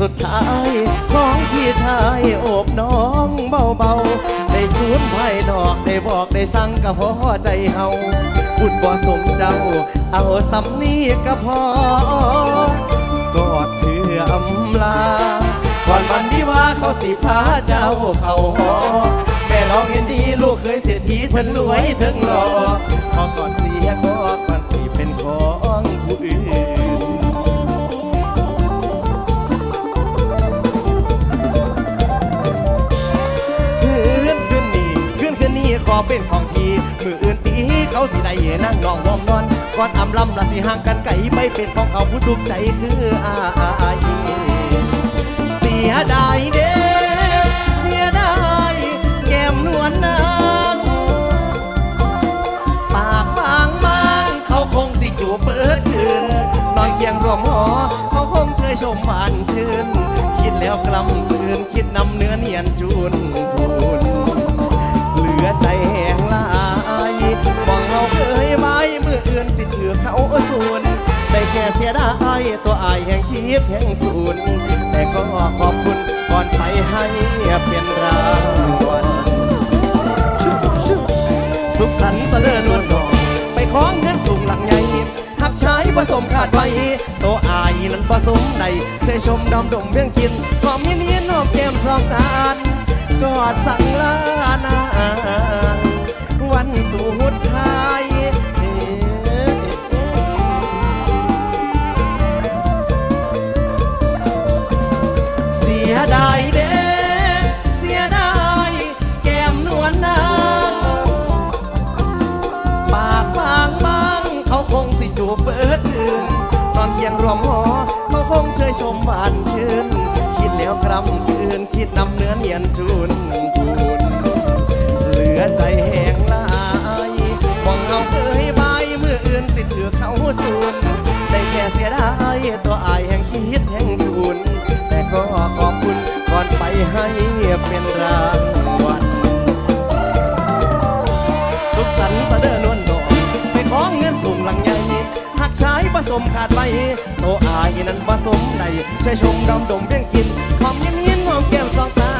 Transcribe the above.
สุดท้ายของพี่ชายโอบน้องเบาๆ ได้สูญภายนอกได้บอกได้สั่งก็พอใจเฮาบุญบ่สมเจ้า เอาสำนีก็พอกอดเพื่ออำลาก่อนวันวิวาเขาสิพาเจ้าเข้าหอแม่น้องเห็นดีลูกเคยเสียทีเพิ่นรวยถึงหล่อขอ ขอเป็นของพี่มืออื่นตีเขาสิได้นั่งนองนองนอนก่อนอำลำละสิห่างกันไกลไปเป็นของเขาผู้ทุกใจคืออายเสียดายเด้เสียดายแก้มนวลนางปากบางบางเขาคงสิจูบเปิดคืนนอนเคียงรวมหอเขาคงเชยชมหวานชื่นคิดแล้วกลำคืนคิดนำเนื้อเนียนจูนพู ถือเขาสูนได้แค่เสียดายตัวอายแห่งคิดแห่งสูนแต่ก็ขอบคุณก่อนไปให้เป็นรางวัลสุขสันต์เสนอนวลดอกไปคล้องเงินสูงหลังใหญ่หักชายผสมขาดไว้ตัวอายนั้นผสมใดเชยชมดอมดมเบี้ยงกินหอมยินยินอบแก้มทองตาลกอดสั่งลา ยงรวมหอเขาคงเชยชมหวานชื่น คิดแล้วกรำคืน คิดนำเนื้อเนียนจูนจูนเหลือใจแห้งลายมองเอาเคยบายมืออื่นสิถือเขาสูนได้แค่เสียดายตัวอายแห่งคิดแห่งสูนแต่ก็ขอบคุณก่อนไปให้เป็นรา ผสมขาดไปโตอายนั้นผสมใดใช้ชมดำดมเพียงกินหอมเย็นเย็นหอมแก้มสองตา